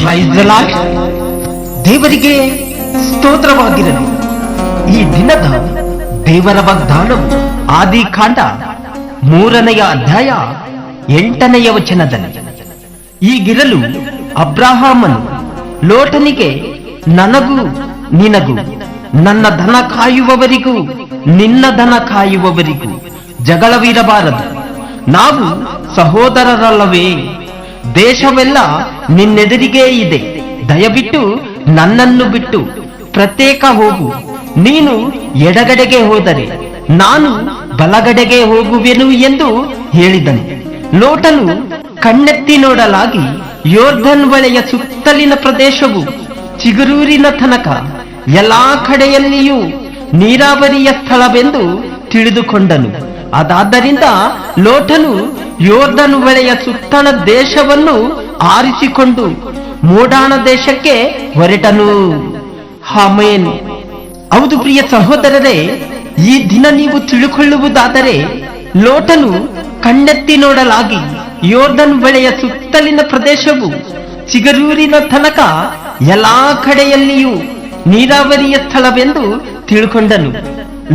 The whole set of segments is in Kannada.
Praise the Lord. ದೇವರಿಗೆ ಸ್ತೋತ್ರವಾಗಿರಲಿ ಈ ದಿನದ ದೇವರ ವಾಗ್ದಾನವು ಆದಿಕಾಂಡ ಮೂರನೆಯ ಅಧ್ಯಾಯ ಎಂಟನೆಯ ವಚನದಲ್ಲಿ ಈಗಿರಲು ಅಬ್ರಹಾಮನು ಲೋಟನಿಗೆ ನನಗೂ ನಿನಗೂ ನನ್ನ ದನ ಕಾಯುವವರಿಗೂ ನಿನ್ನ ದನ ಕಾಯುವವರಿಗೂ ಜಗಳವಿರಬಾರದು ನಾವು ಸಹೋದರರಲ್ಲವೇ, ದೇಶವೆಲ್ಲ ನಿನ್ನೆದುರಿಗೇ ಇದೆ. ದಯವಿಟ್ಟು ನನ್ನನ್ನು ಬಿಟ್ಟು ಪ್ರತ್ಯೇಕ ಹೋಗು. ನೀನು ಎಡಗಡೆಗೆ ಹೋದರೆ ನಾನು ಬಲಗಡೆಗೆ ಹೋಗುವೆನು ಎಂದು ಹೇಳಿದನು. ಲೋಟನು ಕಣ್ಣೆತ್ತಿ ನೋಡಲಾಗಿ ಯೋರ್ಧನ್ ಬಳೆಯ ಸುತ್ತಲಿನ ಪ್ರದೇಶವು ಚಿಗುರೂರಿನ ತನಕ ಎಲ್ಲಾ ಕಡೆಯಲ್ಲಿಯೂ ನೀರಾವರಿಯ ಸ್ಥಳವೆಂದು ತಿಳಿದುಕೊಂಡನು. ಅದಾದ್ದರಿಂದ ಲೋಟನು ಯೋರ್ಧನು ಬೆಳೆಯ ಸುತ್ತಣ ದೇಶವನ್ನು ಆರಿಸಿಕೊಂಡು ಮೋಡಾಣ ದೇಶಕ್ಕೆ ಹೊರಟನು. ಹಾಮೇನ್ ಹೌದು ಪ್ರಿಯ ಸಹೋದರರೇ, ಈ ದಿನ ನೀವು ತಿಳುಕೊಳ್ಳುವುದಾದರೆ, ಲೋಟನು ಕಣ್ಣೆತ್ತಿ ನೋಡಲಾಗಿ ಯೋರ್ಧನ್ ಬೆಳೆಯ ಸುತ್ತಲಿನ ಪ್ರದೇಶವು ಚಿಗರೂರಿನ ತನಕ ಎಲ್ಲಾ ಕಡೆಯಲ್ಲಿಯೂ ನೀರಾವರಿಯ ಸ್ಥಳವೆಂದು ತಿಳ್ಕೊಂಡನು.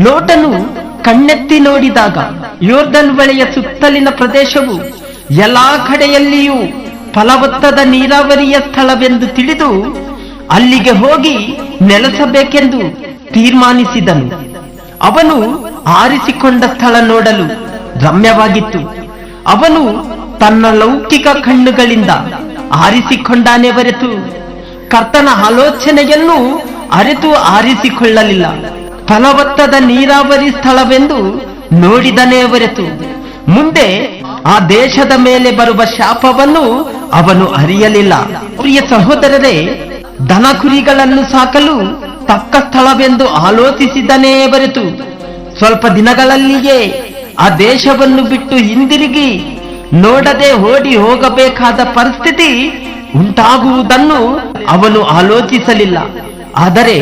ಲೋಟನು ಕಣ್ಣೆತ್ತಿ ನೋಡಿದಾಗ ಯೋರ್ಧನ್ ಬಳೆಯ ಸುತ್ತಲಿನ ಪ್ರದೇಶವು ಎಲ್ಲಾ ಕಡೆಯಲ್ಲಿಯೂ ಫಲವತ್ತಾದ ನೀರಾವರಿಯ ಸ್ಥಳವೆಂದು ತಿಳಿದು ಅಲ್ಲಿಗೆ ಹೋಗಿ ನೆಲೆಸಬೇಕೆಂದು ತೀರ್ಮಾನಿಸಿದನು. ಅವನು ಆರಿಸಿಕೊಂಡ ಸ್ಥಳ ನೋಡಲು ರಮ್ಯವಾಗಿತ್ತು. ಅವನು ತನ್ನ ಲೌಕಿಕ ಕಣ್ಣುಗಳಿಂದ ಆರಿಸಿಕೊಂಡಾನೆ ಹೊರತು ಕರ್ತನ ಆಲೋಚನೆಯನ್ನು ಅರಿತು ಆರಿಸಿಕೊಳ್ಳಲಿಲ್ಲ. ಫಲವತ್ತಾದ ನೀರಾವರಿ ಸ್ಥಳವೆಂದು ನೋಡಿದನೇ ಹೊರತು. ಮುಂದೆ ಆ ದೇಶದ ಮೇಲೆ ಬರುವ ಶಾಪವನ್ನು ಅವನು ಅರಿಯಲಿಲ್ಲ. ಪ್ರಿಯ ಸಹೋದರರೇ ದನ ಕುರಿಗಳನ್ನು ಸಾಕಲು ತಕ್ಕ ಸ್ಥಳವೆಂದು ಆಲೋಚಿಸಿದನೇ ಬರೆತು ಸ್ವಲ್ಪ ದಿನಗಳಲ್ಲಿಯೇ ಆ ದೇಶವನ್ನು ಬಿಟ್ಟು ಹಿಂದಿರುಗಿ ನೋಡದೆ ಓಡಿ ಹೋಗಬೇಕಾದ ಪರಿಸ್ಥಿತಿ ಉಂಟಾಗುವುದನ್ನು ಅವನು ಆಲೋಚಿಸಲಿಲ್ಲ. ಆದರೆ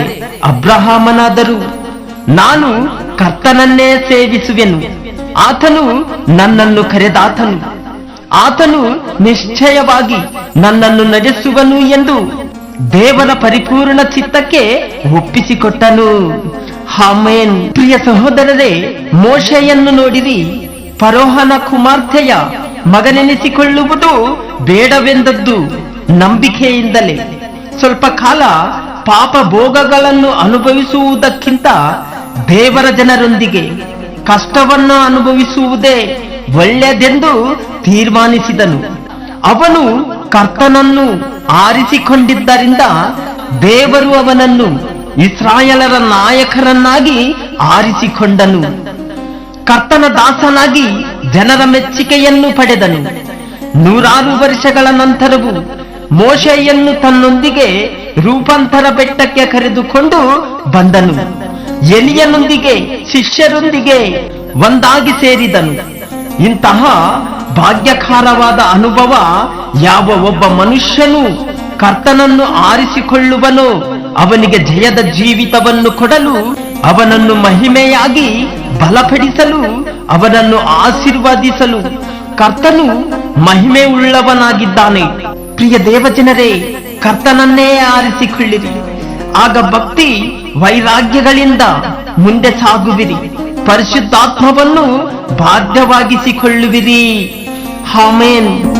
ಅಬ್ರಹಾಮನಾದರೂ ನಾನು ಕರ್ತನನ್ನೇ ಸೇವಿಸುವೆನು. ಆತನು ನನ್ನನ್ನು ಕರೆದಾತನು. ಆತನು ನಿಶ್ಚಯವಾಗಿ ನನ್ನನ್ನು ನಡೆಸುವನು ಎಂದು ದೇವರ ಪರಿಪೂರ್ಣ ಚಿತ್ತಕ್ಕೆ ಒಪ್ಪಿಸಿಕೊಟ್ಟನು. ಹಾಮೇನ್ ಪ್ರಿಯ ಸಹೋದರರೇ, ಮೋಶೆಯನ್ನು ನೋಡಿರಿ. ಫರೋಹನ ಕುಮಾರ್ತೆಯ ಮಗನೆನಿಸಿಕೊಳ್ಳುವುದು ಬೇಡವೆಂದದ್ದು ನಂಬಿಕೆಯಿಂದಲೇ. ಸ್ವಲ್ಪ ಕಾಲ ಪಾಪ ಭೋಗಗಳನ್ನು ಅನುಭವಿಸುವುದಕ್ಕಿಂತ ದೇವರ ಜನರೊಂದಿಗೆ ಕಷ್ಟವನ್ನು ಅನುಭವಿಸುವುದೇ ಒಳ್ಳೆಯದೆಂದು ತೀರ್ಮಾನಿಸಿದನು. ಅವನು ಕರ್ತನನ್ನು ಆರಿಸಿಕೊಂಡಿದ್ದರಿಂದ ದೇವರು ಅವನನ್ನು ಇಸ್ರಾಯಲರ ನಾಯಕರನ್ನಾಗಿ ಆರಿಸಿಕೊಂಡನು. ಕರ್ತನ ದಾಸನಾಗಿ ಜನರ ಮೆಚ್ಚುಗೆಯನ್ನು ಪಡೆದನು. ನೂರಾರು ವರ್ಷಗಳ ನಂತರವೂ ಮೋಶೆಯನ್ನು ತನ್ನೊಂದಿಗೆ ರೂಪಾಂತರ ಬೆಟ್ಟಕ್ಕೆ ಕರೆದುಕೊಂಡು ಬಂದನು. ಎಲಿಯನೊಂದಿಗೆ, ಶಿಷ್ಯರೊಂದಿಗೆ ಒಂದಾಗಿ ಸೇರಿದನು. ಇಂತಹ ಭಾಗ್ಯಕಾರವಾದ ಅನುಭವ ಯಾವ ಒಬ್ಬ ಮನುಷ್ಯನು ಕರ್ತನನ್ನು ಆರಿಸಿಕೊಳ್ಳುವನು, ಅವನಿಗೆ ಜಯದ ಜೀವಿತವನ್ನು ಕೊಡಲು, ಅವನನ್ನು ಮಹಿಮೆಯಾಗಿ ಬಲಪಡಿಸಲು, ಅವನನ್ನು ಆಶೀರ್ವಾದಿಸಲು ಕರ್ತನು ಮಹಿಮೆ ಉಳ್ಳವನಾಗಿದ್ದಾನೆ ಪ್ರಿಯ ದೇವಜನರೇ, ಕರ್ತನನ್ನೇ ಆರಿಸಿಕೊಳ್ಳಿರಿ. ಆಗ ಭಕ್ತಿ ವೈರಾಗ್ಯಗಳಿಂದ ಮುಂದೆ ಸಾಗುವಿರಿ. ಪರಿಶುದ್ಧಾತ್ಮವನ್ನು ಬಾಧ್ಯವಾಗಿಸಿಕೊಳ್ಳುವಿರಿ. ಹಾಮೇನ್